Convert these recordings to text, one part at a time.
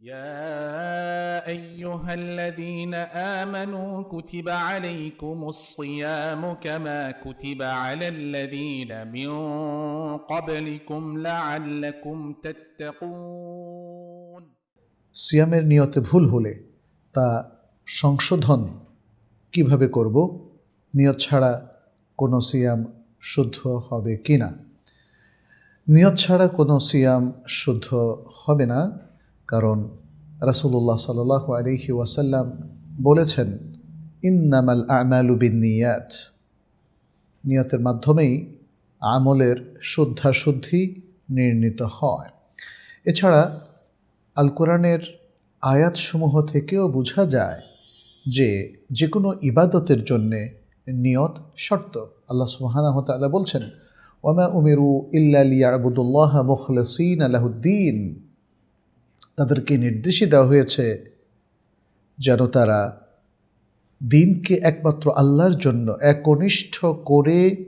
يا ايها الذين امنوا كتب عليكم الصيام كما كتب على الذين من قبلكم لعلكم تتقون সিয়ামের নিয়তে ভুল হলে তা সংশোধন কিভাবে করব নিয়ত ছাড়া কোনো সিয়াম শুদ্ধ হবে কি না নিয়ত ছাড়া কোনো সিয়াম শুদ্ধ হবে না কারণ রাসূলুল্লাহ সাল্লাহ আলহি ওয়াসাল্লাম বলেছেন, ইন্নামাল আমালু বিন নিয়াত নিয়তের মাধ্যমেই আমলের শুদ্ধাশুদ্ধি নির্ণীত হয়। এছাড়া আল কোরআনের আয়াতসমূহ থেকেও বোঝা যায় যে যে কোনো ইবাদতের জন্যে নিয়ত শর্ত। আল্লাহ তাআলা বলছেন ওয়ামা উমিরু ইল্লা লিয়াবুদুল্লাহ মুখলিসিন আলাহুদ্দিন তাদেরকে নির্দেশই দেওয়া হয়েছে যেন তারা দিনকে একমাত্র আল্লাহর জন্য একনিষ্ঠ করে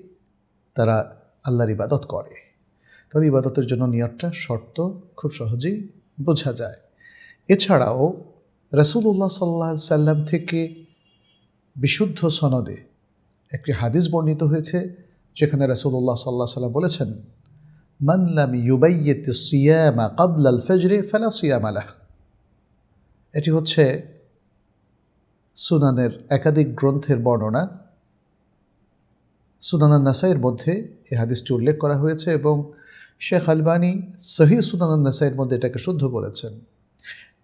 তারা আল্লাহর ইবাদত করে। তাদের ইবাদতের জন্য নিয়তটা, শর্ত খুব সহজেই বোঝা যায়। এছাড়াও রসুল্লাহ সাল্লাহ সাল্লাম থেকে বিশুদ্ধ সনদে একটি হাদিস বর্ণিত হয়েছে, যেখানে রসুল্লাহ সাল্লাহ সাল্লাম বলেছেন মানলাম ইউবাইয়েত সিয়ামা কাবল আল ফজরে ফেলা সিয়াম আলাহ এটি হচ্ছে সুনানের একাধিক গ্রন্থের বর্ণনা। সুনানান নাসাইয়ের মধ্যে এই হাদিসটি উল্লেখ করা হয়েছে এবং শেখ আলবানি সহি সুনানান নাসাইয়ের মধ্যে এটাকে শুদ্ধ বলেছেন।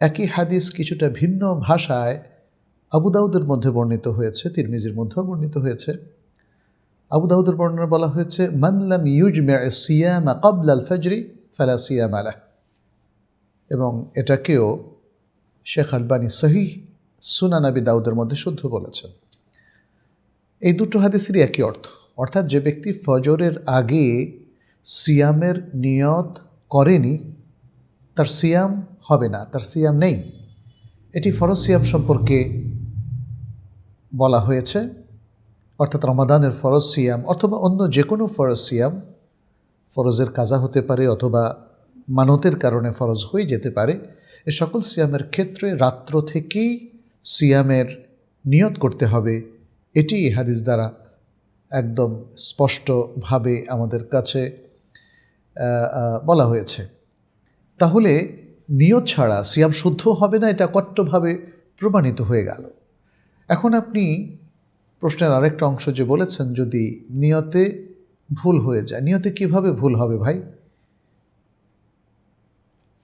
একই হাদিস কিছুটা ভিন্ন ভাষায় আবু দাউদের মধ্যে বর্ণিত হয়েছে, তিরমিজির মধ্যেও বর্ণিত হয়েছে। আবু দাউদের বর্ণনা বলা হয়েছে মানলাম ইউজ সিয়াম কাবল আল ফজরি ফালা সিয়াম আলা এবং এটাকেও শেখ আলবানি সহি সুনানাবি দাউদের মধ্যে শুদ্ধ বলেছেন। এই দুটো হাদিসেরই একই অর্থ। অর্থাৎ যে ব্যক্তি ফজরের আগে সিয়ামের নিয়ত করেনি, তার সিয়াম হবে না, তার সিয়াম নেই। এটি ফরজ সিয়াম সম্পর্কে বলা হয়েছে। অর্থাৎ রমাদানের ফরজ সিয়াম অথবা অন্য যে কোনো ফরজ সিয়াম, ফরজের কাজা হতে পারে অথবা মানতের কারণে ফরজ হয়ে যেতে পারে, এ সকল সিয়ামের ক্ষেত্রে রাত্র থেকেই সিয়ামের নিয়ত করতে হবে। এটি হাদিস দ্বারা একদম স্পষ্টভাবে আমাদের কাছে বলা হয়েছে। তাহলে নিয়ত ছাড়া সিয়াম শুদ্ধ হবে না, এটা কট্টভাবে প্রমাণিত হয়ে গেল। এখন আপনি প্রশ্নের আরেকটা অংশ যে বলেছেন, যদি নিয়তে ভুল হয়ে যায়, নিয়তে কীভাবে ভুল হবে ভাই?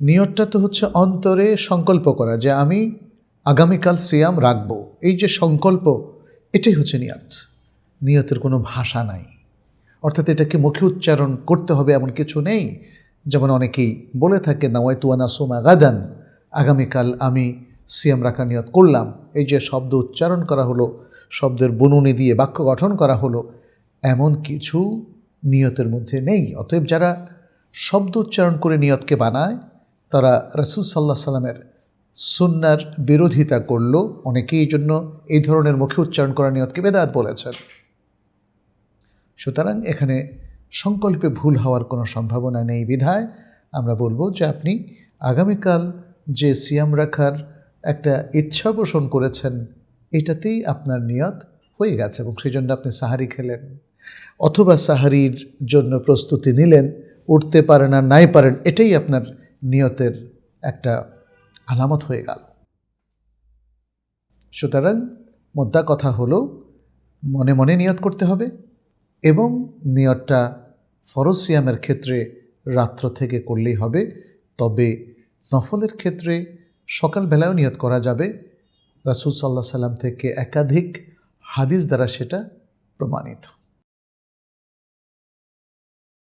নিয়তটা তো হচ্ছে অন্তরে সংকল্প করা, যে আমি আগামীকাল সিয়াম রাখব। এই যে সংকল্প, এটাই হচ্ছে নিয়ত। নিয়তের কোনো ভাষা নাই। অর্থাৎ এটাকে মুখে উচ্চারণ করতে হবে এমন কিছু নেই। যেমন অনেকেই বলে থাকে নাওয়াই তুয়ানা সোমা গাদান আগামীকাল আমি সিয়াম রাখা নিয়ত করলাম। এই যে শব্দ উচ্চারণ করা হলো শব্দের বুননি দিয়ে বাক্য গঠন করা হলো। এমন কিছু নিয়তের মধ্যে নেই, অতএব যারা শব্দ উচ্চারণ করে নিয়তকে বানায়, তারা রসুল সাল্লাহ সাল্লামের সুন্নার বিরোধিতা করল। অনেকেই এই জন্য এই ধরনের মুখে উচ্চারণ করা নিয়তকে বেদাত বলেছেন। সুতরাং এখানে সংকল্পে ভুল হওয়ার কোনো সম্ভাবনা নেই বিধায় আমরা বলব যে আপনি আগামীকাল যে সিয়াম রাখার একটা ইচ্ছা পোষণ করেছেন এটাতেই আপনার নিয়ত হয়ে গেছে এবং সেই জন্য আপনি সাহারি খেলেন। অথবা সাহারির জন্য প্রস্তুতি নিলেন, উঠতে পারেন আর নাই পারেন, এটাই আপনার নিয়তের একটা আলামত হয়ে গেল। সুতরাং মোদ্দা কথা হলো, মনে মনে নিয়ত করতে হবে এবং নিয়তটা ফরসিয়ামের ক্ষেত্রে রাত্র থেকে করলেই হবে, তবে নফলের ক্ষেত্রে সকালবেলাও নিয়ত করা যাবে। রাসুল সাল্লাহ সাল্লাম থেকে একাধিক হাদিস দ্বারা সেটা প্রমাণিত।